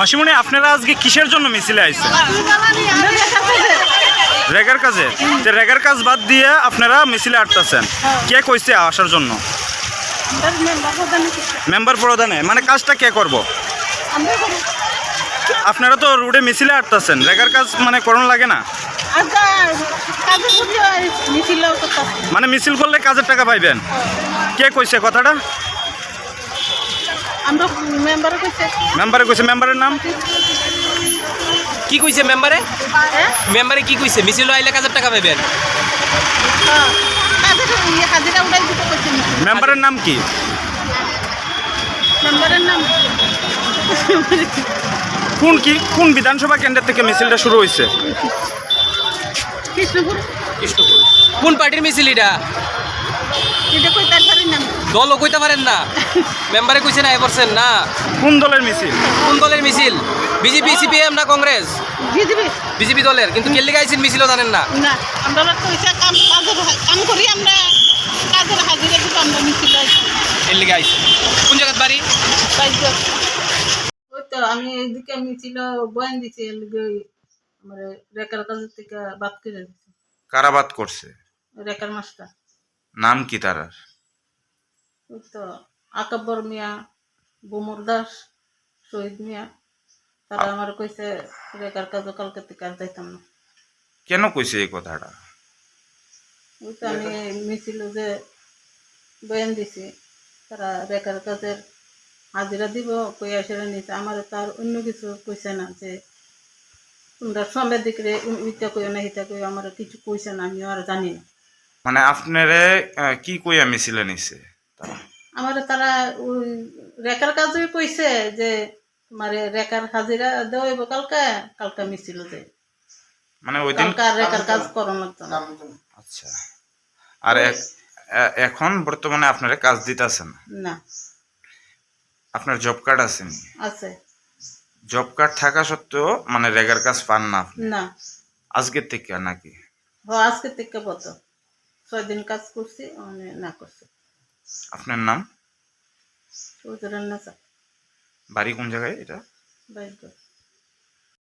মাসিমণি, আপনারা আজকে কিসের জন্য মিছিলে আইছেন? রেগার কাজে? যে রেগার কাজ বাদ দিয়ে আপনারা মিছিলে আটতেছেন কে কইছে আসার জন্য? মেম্বার প্রধানে। মানে কাজটা কে করব? আপনারা তো রোডে মিছিলে আটতেছেন রেগার কাজ মানে করণ লাগে না। মানে মিছিল করলে কাজের টাকা পাইবেন। কে কইছে কথাটা? মেম্বার কইছে। মেম্বারে কইছে মেম্বারের নাম? কি কইছে মেম্বারে? হ্যাঁ? মেম্বারে কি কইছে? মিছিল আইলে কাজের টাকা পাবেন দিতে কইছে মেম্বারের নাম কি? মেম্বারের নাম? কোন কি কোন বিধানসভা কেন্দ্র থেকে মিছিলটা শুরু হয়েছে কৃষ্ণপুর। কৃষ্ণপুর। কোন পার্টির মিছিল এটা? এটা কই তার নাম? দলও কইতে পারেন না। মেম্বারে কইছে না এপারছেন না। কোন দলের মিছিল? কোন দলের মিছিল? বিজেপি সিপিএম না কংগ্রেস? বিজেপি। বিজেপি দলের কিন্তু কেল্লি গাইছেন মিছিলও জানেন না। না আমরা কইছে কাম কাম করি আমরা কাজের হাজিরা দিব আমরা মিছিল গাইছে। কোন জায়গার বাড়ি? তো আমি এদিকে মিছিল বয়ান দিছি আমার রেকার কাজের থেকে বাদ করে দিছি। কারাবাদ করছে? রেকার মাস্টার। নাম কি তার তো আকাব্বর মিয়া বুমর দাস শহীদ মিয়া তারা আমার কইছে রেকার কাজ কালকে থেকে আর যাইতাম না। কেন কইছে এই কথাটা? ওই তো আমি মিছিল যে বয়ান দিছি তারা রেকার কাজের হাজিরা দিব কইয়া সেরে নিছে। আমার তার অন্য কিছু কইছে না যে তোমরা সমের দিকে ইটা কইও না হিটা কইও আমার কিছু কইছে না আমিও আর জানি না। মানে আপনারে কি কইয়া মিছিলে নিছে? আমার তারা ওই রেকার কাজে কইছে যে তোমার রেকার হাজিরা দেওয়াইব কালকে কালকে মিছিল যে। মানে ওই দিন রেকার কাজ করো লাগতো আচ্ছা। আর এক- এখন বর্তমানে আপনারা কাজ দিতেছেন? না। আপনার জব কার্ড আছে নি? আছে। জব কার্ড থাকা সত্ত্বেও মানে রেগার কাজ পান না না। আজকের থেকে নাকি? হ আজকে থেকে বত ছয় দিন কাজ করছি মানে না করছি। আপনার নাম? বাড়ি কোন জায়গায় এটা?